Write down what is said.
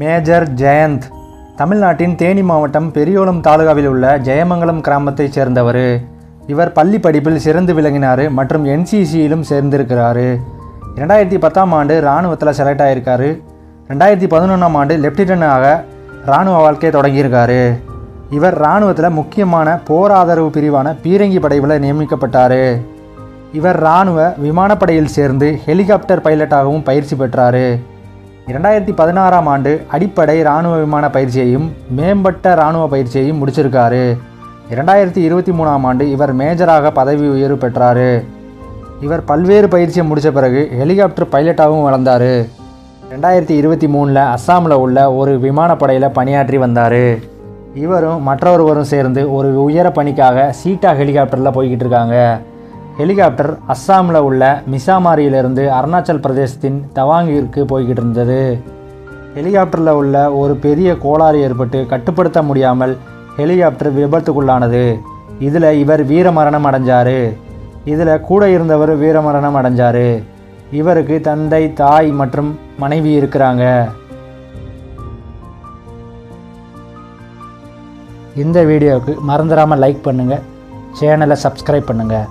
Major Jayant. தமிழ்நாட்டின் தேனி மாவட்டம் பெரியோலம் தாலுகாவில் உள்ள ஜெயமங்கலம் கிராமத்தைச் சேர்ந்தவர். இவர் பள்ளி படிப்பில் சிறந்து விளங்கினார் மற்றும் என்சிசியிலும் சேர்ந்திருக்கிறார். ரெண்டாயிரத்தி பத்தாம் ஆண்டு இராணுவத்தில் செலக்ட் ஆகியிருக்காரு ரெண்டாயிரத்தி பதினொன்றாம் ஆண்டு லெப்டினண்டாக இராணுவ வாழ்க்கையை தொடங்கியிருக்காரு. இவர் இராணுவத்தில் முக்கியமான போர் ஆதரவு பிரிவான பீரங்கி படையில் நியமிக்கப்பட்டார். இவர் இராணுவ விமானப்படையில் சேர்ந்து ஹெலிகாப்டர் பைலட்டாகவும் பயிற்சி பெற்றார். இரண்டாயிரத்தி பதினாறாம் ஆண்டு அடிப்படை இராணுவ விமான பயிற்சியையும் மேம்பட்ட இராணுவ பயிற்சியையும் முடிச்சிருக்காரு. இரண்டாயிரத்தி இருபத்தி மூணாம் ஆண்டு இவர் மேஜராக பதவி உயர்வு பெற்றார். இவர் பல்வேறு பயிற்சியை முடித்த பிறகு ஹெலிகாப்டர் பைலட்டாகவும் வளர்ந்தார். ரெண்டாயிரத்தி இருபத்தி மூணில் அஸ்ஸாமில் உள்ள ஒரு விமானப்படையில் பணியாற்றி வந்தார். இவரும் மற்றொருவரும் சேர்ந்து ஒரு உயர பணிக்காக சீட்டா ஹெலிகாப்டரில் போய்கிட்டு இருக்காங்க. ஹெலிகாப்டர் அஸ்ஸாமில் உள்ள மிசாமாரியிலிருந்து அருணாச்சல் பிரதேசத்தின் தவாங்கிற்கு போய்கிட்டு இருந்தது ஹெலிகாப்டரில் உள்ள ஒரு பெரிய கோளாறு ஏற்பட்டு கட்டுப்படுத்த முடியாமல் ஹெலிகாப்டர் விபத்துக்குள்ளானது. இதில் இவர் வீரமரணம் அடைஞ்சார். இதில் கூட இருந்தவர் வீரமரணம் அடைஞ்சார். இவருக்கு தந்தை தாய் மற்றும் மனைவி இருக்கிறாங்க. இந்த வீடியோவுக்கு மறந்துடாமல் லைக் பண்ணுங்கள் சேனலை சப்ஸ்கிரைப் பண்ணுங்கள்